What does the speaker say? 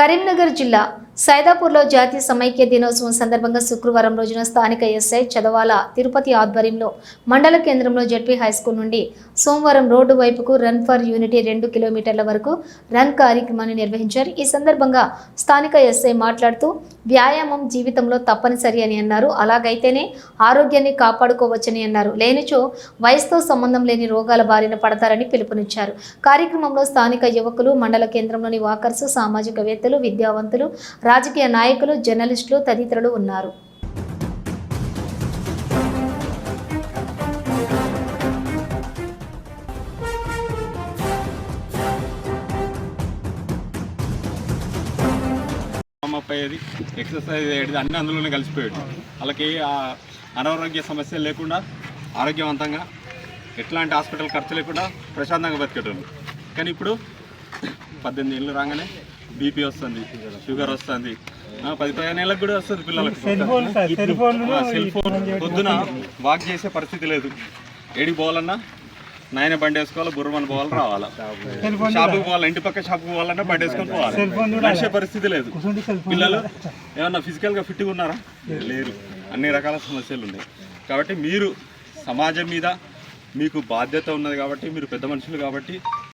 కరీంనగర్ జిల్లా సైదాపూర్లో జాతీయ సమైక్య దినోత్సవం సందర్భంగా శుక్రవారం రోజున స్థానిక ఎస్ఐ చదవాల తిరుపతి ఆధ్వర్యంలో మండల కేంద్రంలో జడ్పీ హైస్కూల్ నుండి సోమవారం రోడ్డు వైపుకు రన్ ఫర్ యూనిటీ రెండు కిలోమీటర్ల వరకు రన్ కార్యక్రమాన్ని నిర్వహించారు. ఈ సందర్భంగా స్థానిక ఎస్ఐ మాట్లాడుతూ వ్యాయామం జీవితంలో తప్పనిసరి అని అన్నారు. అలాగైతేనే ఆరోగ్యాన్ని కాపాడుకోవచ్చని అన్నారు. లేనిచో వయసుతో సంబంధం లేని రోగాల బారిన పడతారని పిలుపునిచ్చారు. కార్యక్రమంలో స్థానిక యువకులు మండల కేంద్రంలోని వాకర్సు సామాజికవేత్తలు విద్యావంతులు రాజకీయ నాయకులు జర్నలిస్టులు తదితరులు ఉన్నారు. అప్ అయ్యేది ఎక్సర్సైజ్ అయ్యేది అన్ని అందులోనే కలిసిపోయేది. వాళ్ళకి ఆ అనారోగ్య సమస్యలు లేకుండా ఆరోగ్యవంతంగా ఎట్లాంటి హాస్పిటల్ ఖర్చు లేకుండా ప్రశాంతంగా బతికేటోళ్ళు. కానీ ఇప్పుడు పద్దెనిమిది ఏళ్ళు రాగానే బీపీ వస్తుంది షుగర్ వస్తుంది. పది పదిహేను ఏళ్ళకి కూడా వస్తుంది పిల్లలకు. సెల్ ఫోన్ పొద్దున వాక్ చేసే పరిస్థితి లేదు. ఏడికి పోవాలన్నా నాయన బండి వేసుకోవాలి బుర్రమని పోవాలి రావాలా. షాపుకి పోవాలి ఇంటి పక్క షాపుకి పోవాలన్నా బండి వేసుకొని పోవాలి నడిచే పరిస్థితి లేదు. పిల్లలు ఏమన్నా ఫిజికల్గా ఫిట్గా ఉన్నారా? లేరు. అన్ని రకాల సమస్యలు ఉన్నాయి. కాబట్టి మీరు సమాజం మీద మీకు బాధ్యత ఉన్నది కాబట్టి మీరు పెద్ద మనుషులు కాబట్టి